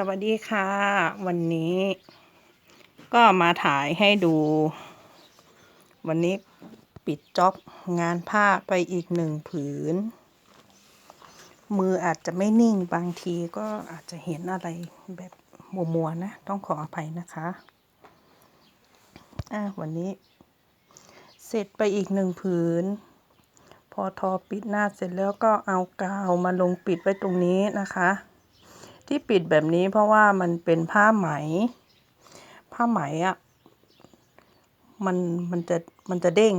สวัสดีค่ะ วันนี้ ก็มาถ่ายให้ดู วันนี้ปิดจ็อบงานผ้าไปอีกหนึ่งผืน มืออาจจะไม่นิ่งบางทีก็อาจจะเห็นอะไรแบบมัวๆนะ ต้องขออภัยนะคะอะวันนี้ เสร็จไปอีกหนึ่งผืน พอทอปิดหน้าเสร็จแล้วก็เอากาวมาลงปิดไว้ตรงนี้นะคะ ที่ปิดแบบนี้เพราะว่ามันเป็นผ้าไหม ผ้าไหมอะ่ะมันมันจะมันจะเด้ง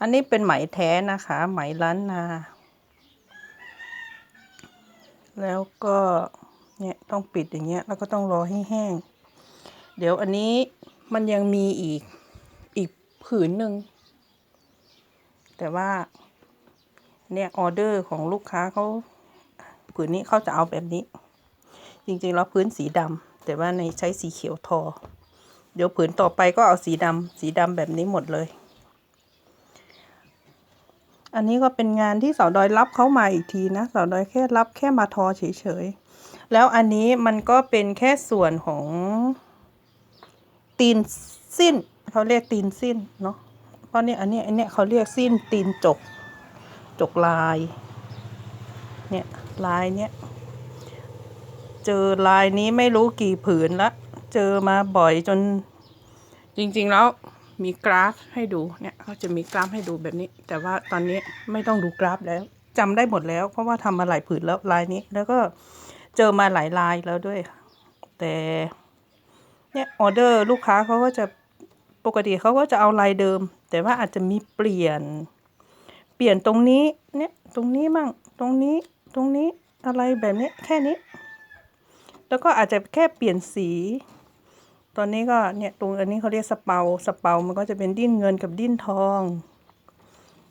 อันนี้เป็นไหมแท้นะคะ ไหมล้านนา แล้วก็เนี่ยต้องปิดอย่างเงี้ยแล้วก็ต้องรอให้แห้ง เดี๋ยวอันนี้มันยังมีอีกอีกผืนหนึ่ง แต่ว่าเนี่ยออเดอร์ของลูกค้าเขา ผืนนี้เขาจะเอาแบบนี้ จริงๆแล้วพื้นสีดำแต่ว่าในใช้สีเขียวทอ เดี๋ยวผืนต่อไปก็เอาสีดำสีดำแบบนี้หมดเลย อันนี้ก็เป็นงานที่สาวดอยรับเขามาอีกทีนะสาวดอยแค่รับแค่มาทอเฉยๆแล้วอันนี้มันก็เป็นแค่ส่วนของตีนสิ้นเขาเรียกตีนสิ้นเนาะเพราะเนี่ยอันนี้อันเนี้ยเขาเรียกสิ้นตีนจก จกลาย เนี่ยลายเนี้ยเจอลายนี้ไม่รู้กี่ผืนละ เจอมาบ่อยจน จริง ๆ แล้วมีกราฟให้ดูเนี่ยเขาจะมีกราฟให้ดูแบบนี้ แต่ว่าตอนนี้ไม่ต้องดูกราฟแล้วจำได้หมดแล้ว เพราะว่าทำมาหลายผืนแล้วลายนี้ แล้วก็เจอมาหลายลายแล้วด้วย แต่เนี่ยออเดอร์ลูกค้าเขาก็จะปกติเขาก็จะเอาลายเดิม แต่ว่าอาจจะมีเปลี่ยน เปลี่ยนตรงนี้เนี่ยตรงนี้มั่งตรงนี้ ตรงนี้อะไรแบบนี้แค่นี้ แล้วก็อาจจะแค่เปลี่ยนสี ตอนนี้ก็เนี่ยตรงอันนี้เขาเรียกสเปาสเปามันก็จะเป็นดิ้นเงินกับดิ้นทอง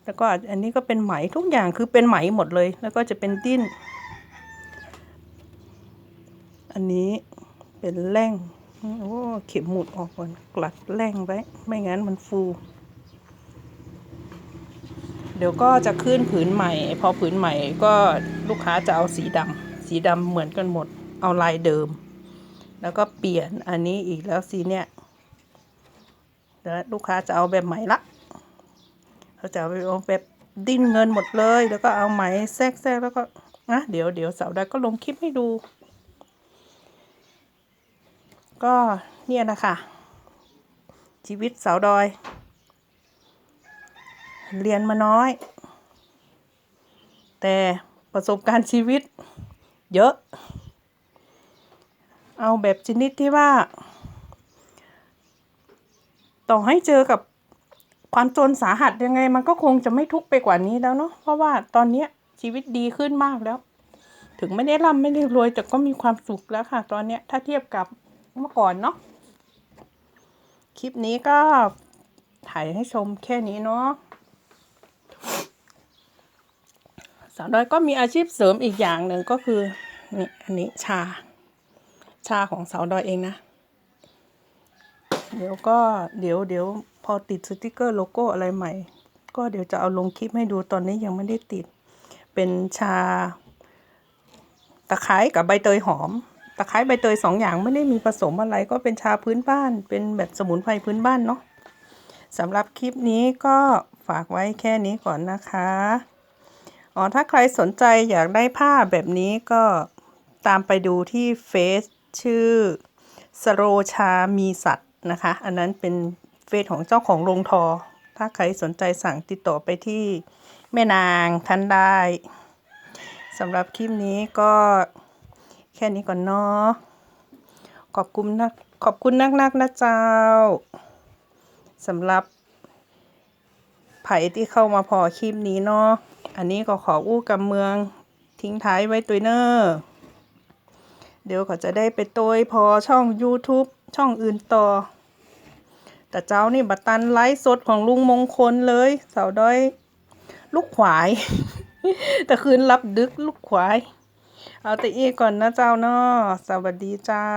แล้วก็อันนี้ก็เป็นไหมทุกอย่างคือเป็นไหมหมดเลย แล้วก็จะเป็นดิ้น อันนี้เป็นแร่งโอ้เข็มหมุดออกก่อนกลัดแร่งไว้ ไม่งั้นมันฟู เดี๋ยวก็จะขึ้นผืนใหม่ พอผืนใหม่ก็ลูกค้าจะเอาสีดำสีดำเหมือนกันหมด เอาลายเดิม แล้วก็เปลี่ยนอันนี้อีกแล้วสีเนี่ยแล้วลูกค้าจะเอาแบบใหม่ละเขาจะเอาแบบดิ้นเงินหมดเลย แล้วก็เอาไหมแทรกแทรกแล้วก็นะเดี๋ยวเดี๋ยวสาวดาก็ลงคลิปให้ดู ก็เนี่ยนะคะชีวิตสาวดอย เรียนมาน้อย แต่ประสบการณ์ชีวิต เยอะ เอาแบบชนิดที่ว่า ต่อให้เจอกับความจนสาหัสยังไง มันก็คงจะไม่ทุกข์ไปกว่านี้แล้วเนาะเพราะว่าตอนนี้ชีวิตดีขึ้นมากแล้ว ถึงไม่ได้ร่ำไม่ได้รวยแต่ก็มีความสุขแล้วค่ะ ตอนนี้ถ้าเทียบกับเมื่อก่อนเนาะคลิปนี้ก็ถ่ายให้ชมแค่นี้เนาะสาวน้อยก็มีอาชีพเสริมอีกอย่างหนึ่งก็คือนี่อันนี้ชา ชาของสาวดอยเองนะ เดี๋ยวก็เดี๋ยวเดี๋ยวพอติดสติกเกอร์โลโก้อะไรใหม่ ก็เดี๋ยวจะเอาลงคลิปให้ดูตอนนี้ยังไม่ได้ติด เป็นชา ตะไคร้กับใบเตยหอม ตะไคร้ใบเตยสองอย่างไม่ได้มีผสมอะไรก็เป็นชาพื้นบ้าน เป็นแบบสมุนไพรพื้นบ้านเนาะสำหรับคลิปนี้ก็ฝากไว้แค่นี้ก่อนนะคะ อ๋อถ้าใครสนใจอยากได้ผ้าแบบนี้ก็ตามไปดูที่เฟซชื่อสโรชามีสัตว์นะคะ อันนั้นเป็นเฟซของเจ้าของโรงทอ ถ้าใครสนใจสั่งติดต่อไปที่แม่นางท่านได้สำหรับคลิปนี้ก็แค่นี้ก่อนเนาะขอบคุณนักขอบคุณนักนักๆนะเจ้าสำหรับไผ่ที่เข้ามาพอคลิปนี้เนาะ อันนี้ก็ขออู้กำเมืองทิ้งท้ายไว้ตัวเนอร์เดี๋ยวก็จะได้ไปโตยพอช่อง YouTube ช่องอื่นต่อ แต่เจ้านี่บัตตันไลฟ์สดของลุงมงคลเลยสาวด้อย ลูกขวาย แต่คืนรับดึกลูกขวาย เอาแต่อีกก่อนนะเจ้านาะสวัสดีเจ้า